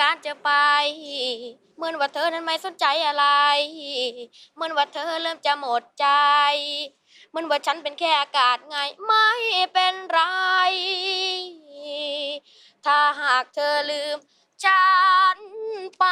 การจะไป เหมือนว่าเธอนั้นไม่สนใจอะไร เหมือนว่าเธอเริ่มจะหมดใจ เหมือนว่าฉันเป็นแค่อากาศไง ไม่เป็นไร ถ้าหากเธอลืมฉันไป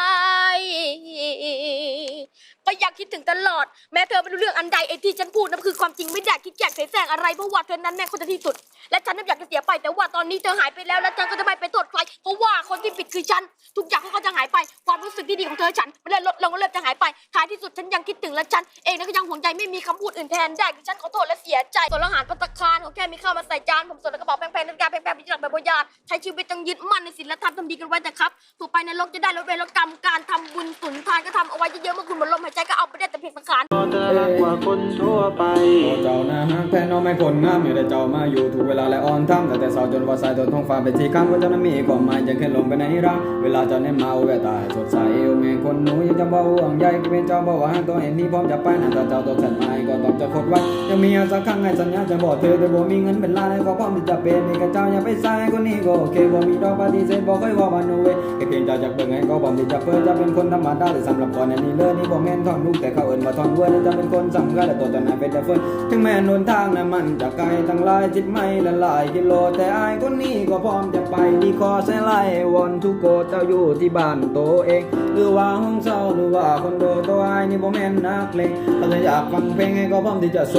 ก็อยากคิดถึงตลอด แม้เธอไม่รู้เรื่องอันใดไอ้ที่ฉันพูดนั่นคือความจริงไม่ได้คิดแยกเสแสร้งอะไรเพราะว่าเธอนั้นแม่คนที่สุด และฉันน่ะอยากจะเสียไปแต่ว่าตอนนี้เธอหายไปแล้วและฉันก็จะไม่ไปโทษใครเพราะว่าคนที่ผิดคือฉัน ทุกอย่างเขาก็จะหายไป ความรู้สึกที่ดีของเธอฉันไม่ได้ลดลงก็เริ่มจะหายไปท้ายที่สุดฉันยังคิดถึงและฉันเองนะก็ยังห่วงใจไม่มีคำพูดอื่นแทนได้คือฉันขอโทษและเสียใจส่วนอาหารภัตตาคารเขาแค่มีข้าวมาใส่จานผมส่วนกระเป๋าแพงๆนาฬิกาแพงๆมีหลักแบบโบราณใช้ชีวิตต้องยึดมั่นในศีลธรรมทำดีกันไว้แต่ครับถูกไปในโลกจะได้ลดเวรลดกรรมการทำบุญสุนทานก็ทำเอาไว้เยอะๆเมื่อคุณหมดลมหายใจก็เอาไปได้แต่เพียงสังขารเธอรักกว่าคนทั่วไปโอ้เจ้านะฮักแท้น้องไม่คนงามอยู่แต่เจ้ามาอยู่ถูกเวลาและอ่อนทั้งแต่แต่สาวจนว่าสายตัวท้องฟ้าเป็นสีคำว่าเจ้านั้นมีความหมายจะขึ้นลงไปในรักเวลาจ้าเน้นมาเอาแวตาสดใสโอ้แม่คนหนูยังจะบ่ห่วงใยก็เป็นเจ้าบ่ว่าตัวเห็นนี่พร้อมจะไปนั่นแต่เจ้าตัวฉันไม่ก็ต้องจะคดไว้ยังมีสักครั้งให้สัญญาจะบอกเธอแต่บ่มีเงินเป็นล้านก็พร้อมที่จะเป็นนี่ก็เจ้าอย่าไปใส่คนนี้ก็โอเคบ่มีดอกปฏิเสธบ่เคยว่าวันโนเวแค่เพียงเจ้าจากเบิ่งให้ก็พร้อมที่จะเปิดจะเป็นคนธรรมดาแต่สำหรับก่อนนนี้เลยนี่บ่แม่นท่อนลูกแต่เขาเอิ้นว่าทอนเว้ยจะเป็นคนสำคัญและตัวตนนั้นเป็นแต่เฟินถึงแม้นนทางนั้นมันจะไกลตั้งหลายจิตไม่ละลายกิโลแต่อายคนนี้ก็พร้อมจะ ไปที่คอเสไลวอนทุกโกเจ้าอยู่ที่บ้านตัวเอง หรือว่าห้องเช่าหรือว่าคอนโดตัวอายนี่บ่แม่นนักเลงถ้าจะอยากฟังเพลงให้ก็พร้อมที่จะโซ